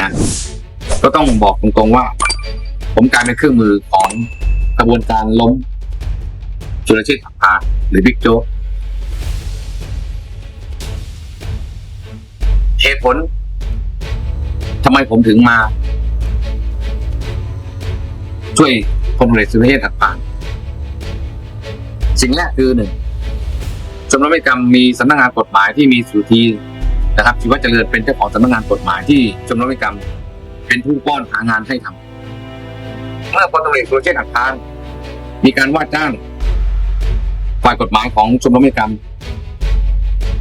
นะ ก็ต้องบอกตรงๆว่า ผมกลายเป็นเครื่องมือของกระบวนการล้มสุรเชษฐ์หักพาหรือบิ๊กโจ๊กเหตุผลทำไมผมถึงมา ช่วยพลเรือสุรเชษฐ์หักพานสิ่งแรกคือหนึ่งชมรมนิติกรรมมีสำนักงานกฎหมายที่มีสุธี นะครับชีวเจริญเป็นเจ้าของสำนักงานกฎหมายที่ชมรมนิกรรม เป็นผู้ป้อนหางานให้ทำเมื่อพลตำรวจสุรเชษฐ์หักพานมีการว่าจ้างฝ่ายกฎหมายของชมรมนิกรรม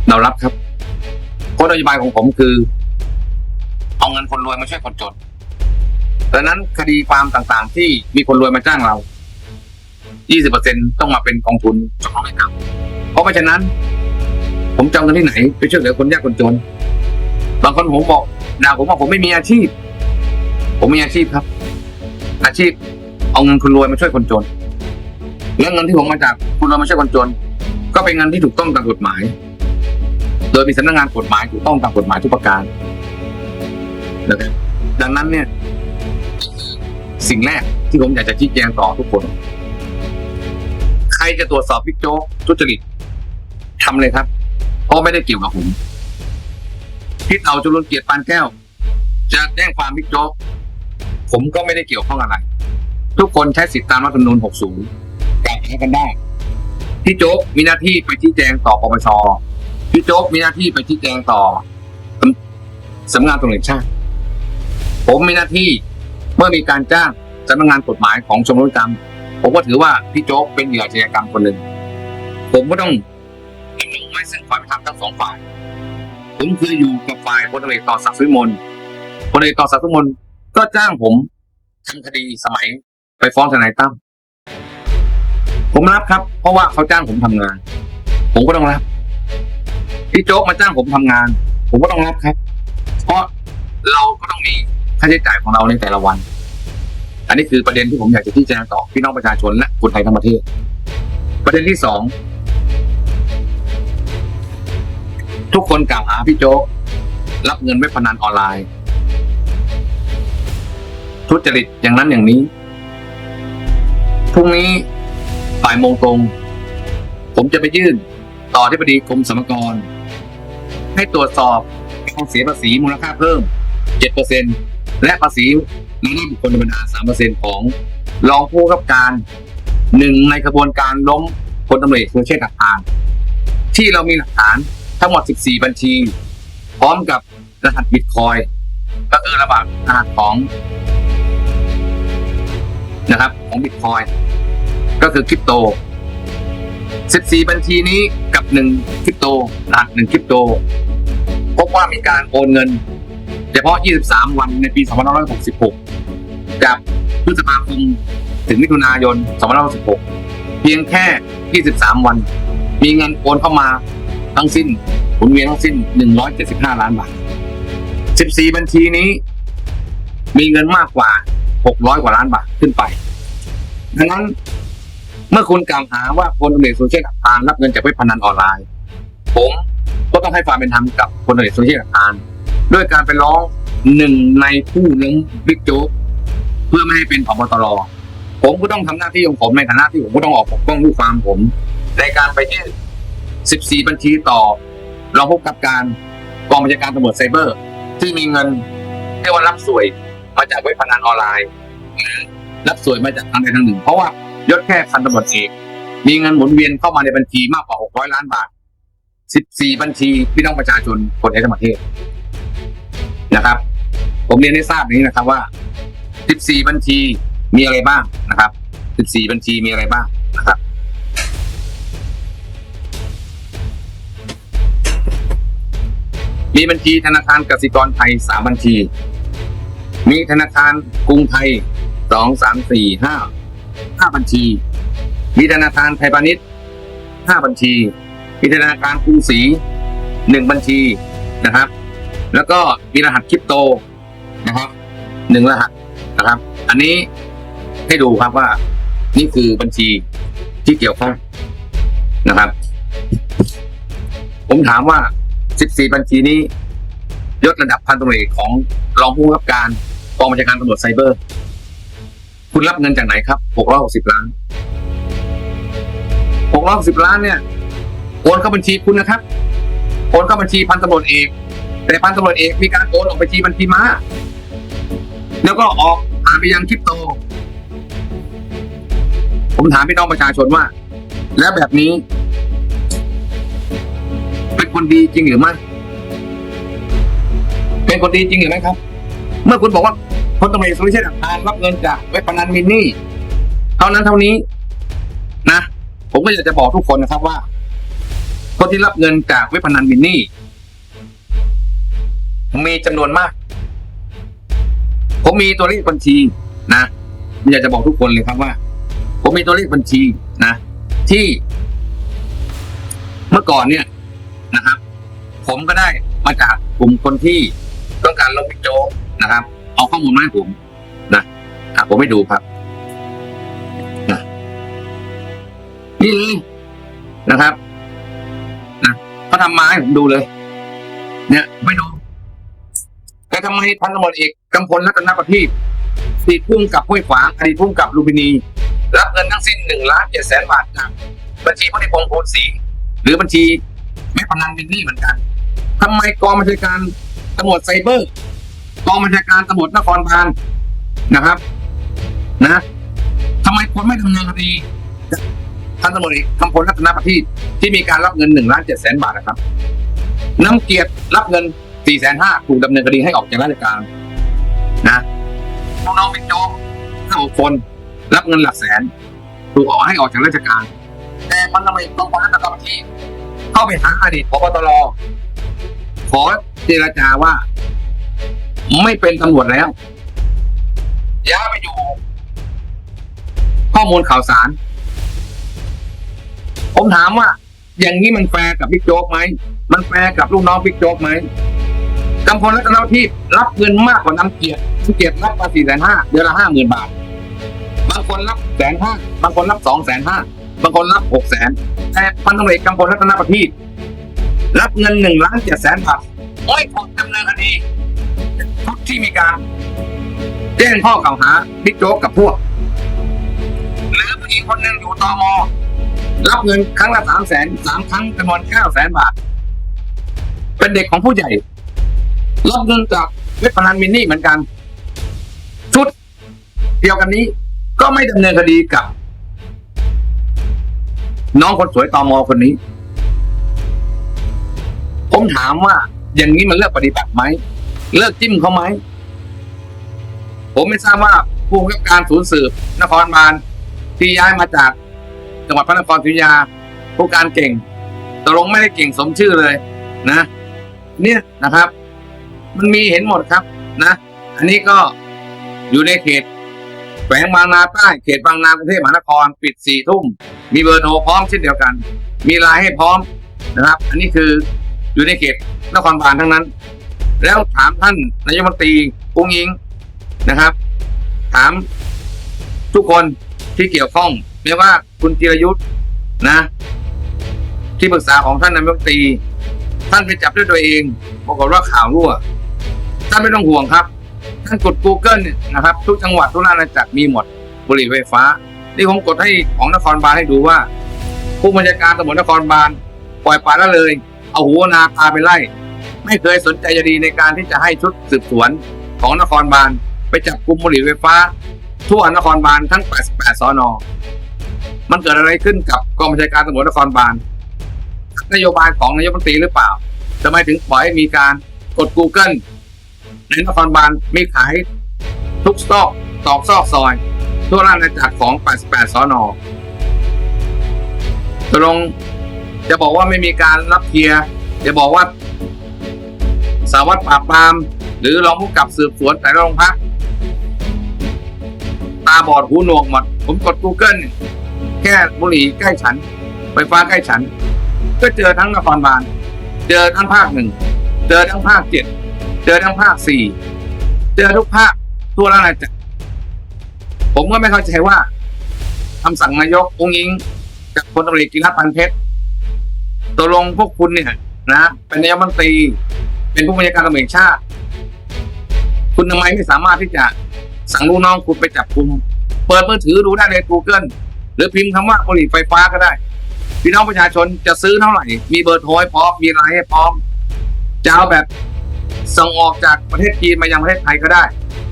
เรารับครับเพราะนโยบายของผมคือ เอาเงินคนรวยมาช่วยคนจนดังนั้นคดีความต่างๆ ที่มีคนรวยมาจ้างเรา 20%ต้องมาเป็นกองทุนชมรมนิกรรมเพราะฉะนั้น ผมจะเงินที่ไหน ไปช่วยเหลือคนยากคนจน บางคนผมบอกด่าผมว่าผมไม่มีอาชีพ ผมมีอาชีพครับ อาชีพ เอาเงินคนรวยมาช่วยคนจนและเงินที่ผมมาจากคนรวยมาช่วยคนจน ก็เป็นเงินที่ถูกต้องตามกฎหมาย โดยมีสำนักงานกฎหมายถูกต้องตามกฎหมายทุกประการนะครับดังนั้นเนี่ย สิ่งแรกที่ผมอยากจะชี้แจงต่อทุกคน ใครจะตรวจสอบพิกโจ๊กทุจริตทำเลยครับ ราะไม่ได้เกี่ยวกับผมพิษเอาจุลนเกียรติปานแก้ว จะแจ้งความพิกโจ๊กผมก็ไม่ได้เกี่ยวข้องอะไร ทุกคนใช้สิทธิตามรัฐธรรมนูญ 60กล่าวหากันได้ พี่โจ๊กมีหน้าที่ไปชี้แจงต่อปปชพี่โจ๊กมีหน้าที่ไปชี้แจงต่อสำนักงานตำรวจแห่งชาติ ผมมีหน้าที่เมื่อมีการจ้างสำนักงานกฎหมายของชมรมกรรม ผมก็ถือว่าพี่โจ๊กเป็นเหยื่ออาชญากรรมคนหนึ่ง ผมก็ต้อง ดำรงไว้ซึ่งความเป็นธรรมทั้งสองฝ่าย ผมเคือยู่กับฝ่ายพลเอกต่อศักดิ์สุวิมลพลเอกต่อศักดิ์สุวิมลก็จ้างผมทำคดีสมัยไปฟ้องทนายตั้มผมรับครับ เพราะว่าเขาจ้างผมทำงาน ผมก็ต้องรับพี่โจ๊กมาจ้างผมทำงาน ผมก็ต้องรับครับ เพราะเราก็ต้องมีค่าใช้จ่ายของเราในแต่ละวัน อันนี้คือประเด็นที่ผมอยากจะชี้แจงต่อพี่น้องประชาชนและคนไทยทั้งประเทศ ประเด็นที่สอง ทุกคนกล่าวหาพี่โจ๊ก รับเงินเว็บพนันออนไลน์ ทุจริตอย่างนั้นอย่างนี้ พรุ่งนี้บ่ายโมงตรง ผมจะไปยื่นต่อที่บดีกรมสรรพากร ให้ตรวจสอบการเสียภาษีมูลค่าเพิ่ม 7%และภาษีรายได้บุคคลธรรมดา 3%ของรองผู้กับการหนึ่งในกระบวนการล้มพลตำรวจเอกสุรเชษฐ์หักพาน ที่เรามีหลักฐาน ทั้งหมด 14 บัญชี พร้อมกับรหัสบิตคอยก็คือระบาดรหัสของนะครับของบิตคอยก็คือคริปโต 14 บัญชีนี้กับ1คริปโตรหัส1คริปโต พบว่ามีการโอนเงิน เฉพาะ 23 วันในปี 2566 จากพฤษภาคมถึงมิถุนายน 2566 เพียงแค่ 23 วัน มีเงินโอนเข้ามา ทั้งสิ้นหมุนเวียนทั้งสิ้น 175 ล้านบาท 14 บัญชีนี้ มีเงินมากกว่า 600 กว่าล้านบาทขึ้นไป ดังนั้น เมื่อคุณกล่าวหาว่าพลตำรวจเอกสุเชษฐ์หักพานรับเงินจากเว็บพนันออนไลน์ ผมก็ต้องให้ความเป็นธรรมกับพลตำรวจเอกสุเชษฐ์หักพานด้วยการไปร้องหนึ่งในผู้ล้มบิ๊กโจ๊กเพื่อไม่ให้เป็นผบตรผมก็ต้องทำหน้าที่ของผมในฐานะที่ผมก็ต้องออกปกป้องลูกความผม ในการไปยื่น 14 บัญชีต่อรองผู้กับการกองบัญชาการตำรวจไซเบอร์ที่มีเงินเรียกว่ารับสวยมาจากเว็บพนันออนไลน์หรือรับสวยมาจากทางใดทางหนึ่ง เพราะว่ายศแค่พันตำรวจเอกมีเงินหมุนเวียนเข้ามาในบัญชีมากกว่า 600 ล้านบาท 14 บัญชีพี่น้องประชาชนคนไทยทั้งประเทศนะครับ ผมเรียนให้ทราบนี้นะครับว่า 14 บัญชีมีอะไรบ้างนะครับ 14 บัญชีมีอะไรบ้างนะครับ มีบัญชีธนาคารกสิกรไทย3บัญชี มีธนาคารกรุงไทย2 3 4 5 5บัญชี มีธนาคารไทยพาณิชย์5บัญชี มีธนาคารกรุงศรี1บัญชีนะครับ แล้วก็มีรหัสคริปโตนะครับหนึ่งรหัสนะครับ อันนี้ให้ดูครับว่า นี่คือบัญชีที่เกี่ยวข้องนะครับ ผมถามว่า 14 บัญชีนี้ยศระดับพันตำรวจของรองผู้กำกับการกองบัญชาการตำรวจไซเบอร์ คุณรับเงินจากไหนครับหกร้อยหกสิบล้านหกร้อยหกสิบล้านเนี่ยโอนเข้าบัญชีคุณนะครับโอนเข้าบัญชีพันตำรวจเอกแต่พันตำรวจเอกมีการโอนออกบัญชีบัญชีม้า แล้วก็ออกผ่านไปยังคริปโต ผมถามพี่น้องประชาชนว่า แล้วแบบนี้ คนดีจริงหรือไม่ เป็นคนดีจริงหรือไม่ครับ เมื่อคุณบอกว่าพลตำรวจเอกสุริเชษฐ์หักพานรับเงินจากเว็บพนันมินนี่ เท่านั้นเท่านี้ นะ ผมก็อยากจะบอกทุกคนนะครับว่า คนที่รับเงินจากเว็บพนันมินนี่ มีจำนวนมาก ผมมีตัวเลขบัญชีนะผมอยากจะบอกทุกคนเลยครับว่า ผมมีตัวเลขบัญชีนะ ที่ เมื่อก่อนเนี่ย นะครับ ผมก็ได้มาจากกลุ่มคนที่ต้องการลงพิกโจกนะครับ เอาข้อมูลมาให้ผมนะอะผมไม่ดูครับนะนี่เลยนะครับนะเขาทำมาให้ผมดูเลย เนี่ยไม่ดูแต่ทำไมพันตำรวจเอกกำพลรัตนประทีปอดีพุ่งกับห้วยขวางอดีตพุ่งกับลูมพินี รับเงินทั้งสิ้นหนึ่งล้านเจ็ดแสนบาทจากบัญชีพนิพงศ์โพลศรีหรือบัญชี แม่พนันมินนี่เหมือนกันทำไมกองบัญชาการตำรวจไซเบอร์ กองบัญชาการตำรวจนครบาลนะครับ นะทำไมคนไม่ดำเนินคดีท่านตำรวจเอกกำพลรัตนประทีปที่มีการรับเงินหนึ่งล้านเจ็ดแสนบาทนะครับน้ำเกียรติรับเงินสี่แสนห้าถูกดำเนินคดีให้ออกจากราชการนะลูกน้องเป็นโจ๊กห้าหกคน รับเงินหลักแสน ถูกออกให้ออกจากราชการ แต่พันตำรวจเอกกองพลรัตนประทีป เข้าไปหาอดีตพบตรขอเจรจาว่า ไม่เป็นตำรวจแล้วย้ายไปอยู่ ข้อมูลข่าวสาร ผมถามว่า อย่างนี้มันแฟร์กับบิ๊กโจ๊กไหม มันแฟร์กับลูกน้องบิ๊กโจ๊กไหมกำพลรัตนที่รับเงินมากกว่าน้ำเกียรติเกียรติรับมาสี่แสนห้าเดือนละห้าหมื่นบาท บางคนรับแสนห้าบางคนรับสองแสนห้า บางคนรับหกแสนแต่พันตำรวจกำพลรัตนประทีปรับเงินหนึ่งล้านเจ็ดแสนบาทไม่ถูกดำเนินคดีทุกที่มีการแจ้งข้อกล่าวหาบิ๊กโจ๊กกับพวก หรือผู้หญิงคนหนึ่งอยู่ตอมรับเงินครั้งละสามแสนสามครั้งจำนวนเก้าแสนบาท เป็นเด็กของผู้ใหญ่ รับเงินจากเว็บพนันมินนี่เหมือนกัน ชุดเดียวกันนี้ก็ไม่ดำเนินคดีกับ น้องคนสวยตอมอคนนี้ ผมถามว่า อย่างนี้มันเลิกปฏิบัติไหมเลิกจิ้มเขาไหมผมไม่ทราบว่าผู้กำกับการศูนย์สืบนครบาลที่ย้ายมาจาก จังหวัดพระนครศรีอยุธยาผู้การเก่งตกลงไม่ได้เก่งสมชื่อเลยนะ เนี่ยนะครับ มันมีเห็นหมดครับนะ อันนี้ก็อยู่ในเขต วงบางนาใต้เขตบางนากรุงเทพมหานครปิดสี่ทุ่ม มีเบอร์โทรพร้อมเช่นเดียวกัน มีไลน์ให้พร้อมนะครับ อันนี้คืออยู่ในเขตนครบาลทั้งนั้น แล้วถามท่านนายกรัฐมนตรีอุ้งอิงนะครับ ถามทุกคนที่เกี่ยวข้องไม่ว่าคุณจิรยุทธ์นะ ที่ปรึกษาของท่านนายกรัฐมนตรี ท่านไปจับด้วยตัวเองปรากฏว่าข่าวรั่วท่านไม่ต้องห่วงครับ ท่านกด Google เนี่ยนะครับ ทุกจังหวัดทุกราชอาณาจักรมีหมดบุหรี่ไฟฟ้า นี่ผมกดให้ของนครบาลให้ดูว่า ผู้บัญชาการตำรวจนครบาลปล่อยปละละเลย เอาหัวนาพาไปไล่ ไม่เคยสนใจจะดีในการที่จะให้ชุดสืบสวนของนครบาลไปจับกลุ่มบุหรี่ไฟฟ้า ทั่วนครบาลทั้ง 88 สอนอมันเกิดอะไรขึ้นกับกองบัญชาการตำรวจนครบาลนโยบายของนายกรัฐมนตรีหรือเปล่าทำไมถึงปล่อยให้มีการกด Google ในนครบาลมีขายทุกซอกตอกซอกซอยทั่วราชอาณาจักรของ 88 สอนอตกลงจะบอกว่าไม่มีการรับเคลียร์จะบอกว่า สาวัตรปราบปราม หรือรองผู้กับสืบสวนแต่ละโรงพัก ตาบอดหูหนวกหมด ผมกด Google เนี่ยแค่บุหรี่ใกล้ฉัน ไฟฟ้าใกล้ฉัน ก็เจอทั้งนครบาล เจอทั้งภาคหนึ่ง เจอทั้งภาคเจ็ด เจอทั้งภาคสี่เจอทุกภาคทั่วราชอาณาจักรผมก็ไม่เข้าใจว่าคำสั่งนายกองค์ยิงกับพลตำรวจเอกกิรัตน์พันเพชรตกลงพวกคุณเนี่ยนะเป็นนายกรัฐมนตรีเป็นผู้บัญชาการตำรวจชาติ คุณทำไมไม่สามารถที่จะสั่งลูกน้องคุณไปจับกลุ่มเปิดมือถือดูได้ใน Google หรือพิมพ์คำว่าบุหรี่ไฟฟ้าก็ได้ พี่น้องประชาชนจะซื้อเท่าไหร่ มีเบอร์โทรให้พร้อมมีไลน์ให้พร้อมจะเอาแบบ ส่งออกจากประเทศจีนมายังประเทศไทยก็ได้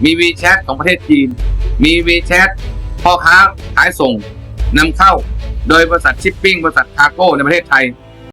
มีวีแชทของประเทศจีน มีวีแชทพ่อค้าขายส่งนำเข้า โดยบริษัทชิปปิ้งบริษัทคาร์โก้ในประเทศไทย